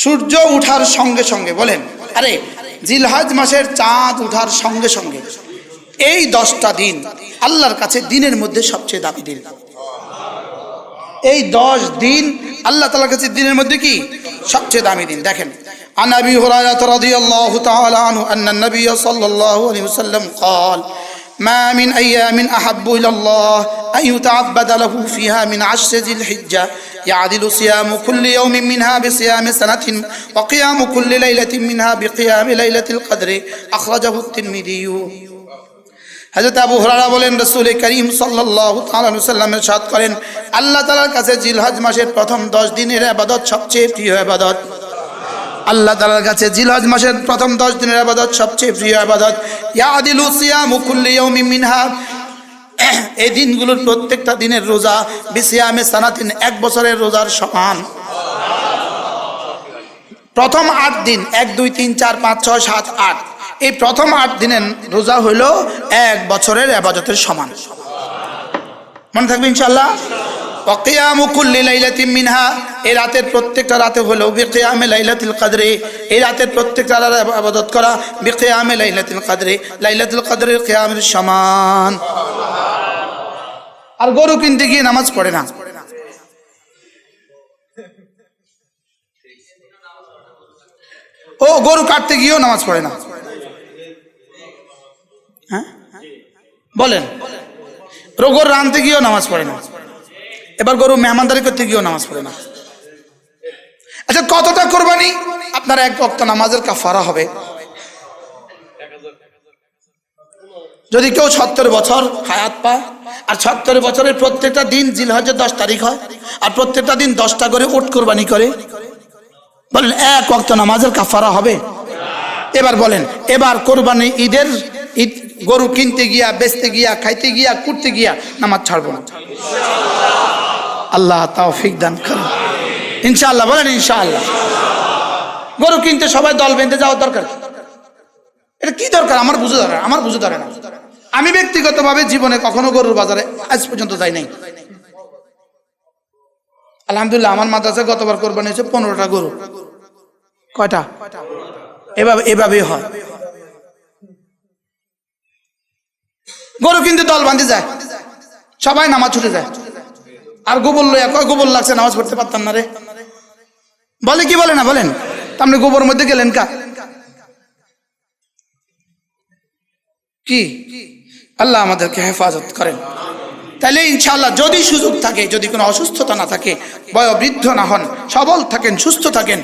সূর্য উঠার সঙ্গে সঙ্গে বলেন আরে জিলহাজ মাসের চাঁদ উঠার সঙ্গে সঙ্গে এই দশটা দিন আল্লাহর কাছে দিনের মধ্যে সবচেয়ে দামি দিন এই দশ দিন আল্লাহ তালার কাছে দিনের মধ্যে কি সবচেয়ে দামি দিন দেখেন عن ابي هريره رضي الله تعالى عنه ان النبي صلى الله عليه وسلم قال ما من ايام احب الى الله ان يتعبد له فيها من عشر ذي الحجه يعدل صيام كل يوم منها بصيام سنه وقيام كل ليله منها بقيام ليله القدر اخرجه الترمذي হজরত আবু হরারা বলেন রসুল করিম সাল্লাহ সাল্লামের সাথ করেন আল্লাহ তালার কাছে জিলহজ মাসের প্রথম দশ দিনের আবাদত সবচেয়ে প্রিয় আবাদত আল্লাহ তালার কাছে জিলহজ মাসের প্রথম দশ দিনের আবাদত সবচেয়ে প্রিয় আবাদত ইয়াদিলু সিয়ামু কুল্লি ইয়াউমিন মিনহা এই দিনগুলোর প্রত্যেকটা দিনের রোজা বিসিয়ামে সানাতিন এক বছরের রোজার সমান। প্রথম আট দিন, এক, দুই, তিন, চার, পাঁচ, ছয়, সাত, আট। এই প্রথম আট দিনের রোজা হইল এক বছরের আবাদতের সমান। মনে থাকবে ইনশাল্লাহ মিনহা। এই রাতের প্রত্যেকটা রাতে হলো বিকিয়ামে লাইলাতুল কাদরে। এই রাতের আবাদত করা কাদরে। সমান। আর গরু কিনতে গিয়ে নামাজ পড়ে না। ও, গরু কাটতে গিয়েও নামাজ পড়ে না। হ্যাঁ? বলেন। গরু রানতে গিয়েও নামাজ পড়ে না। এবার গরু মেহমানদারি করতে গিয়েও নামাজ পড়ে না। আচ্ছা কতটা কোরবানি? আপনার এক বক্ত নামাজের কাফারা হবে। যদি কেউ সত্তর বছর হায়াত পায় আর সত্তর বছরের প্রত্যেকটা দিন জিলহজের দশ তারিখ হয়। আর প্রত্যেকটা দিন দশটা করে উট কোরবানি করে। বলেন, এক অক্ত নামাজের কাফারা হবে? এবার বলেন, এবার কোরবানি ঈদের ঈদ, গরু কিনতে গিয়া, বেচতে গিয়া, খাইতে গিয়া, কুটতে গিয়া নামাজ ছাড়বো না। আল্লাহ তাওফিক দান করুন। ইনশাআল্লাহ, বলেন ইনশাআল্লাহ। গরু কিনতে সবাই দল বেঁধে যাওয়ার দরকার? এটা কি দরকার? আমার বুঝে দরকার আমার বুঝে ধরে না। আমি ব্যক্তিগতভাবে জীবনে কখনো গরুর বাজারে আজ পর্যন্ত যাই নাই। আলহামদুলিল্লাহ, আমার মাদ্রাসায় গতবার কোরবানি হয়েছে পনেরোটা গরু। কয়টা? এভাবে এভাবেই হয়। গরু কিন্তু দল বাঁধে যায়। সবাই নামাজ ছুটে যায়। আর গোবর লইয়া কয়, গোবর লাগছে, নামাজ পড়তে পারতাম না রে। বলে কি বলে না, বলেন? আপনি গোবর মধ্যে গেলেন কা? কি? আল্লাহ আমাদেরকে হেফাজত করেন। তাহলে ইনশাআল্লাহ যদি সুযোগ থাকে, যদি কোনো অসুস্থতা না থাকে, বয়োবৃদ্ধ না হন, সবল থাকেন, সুস্থ থাকেন।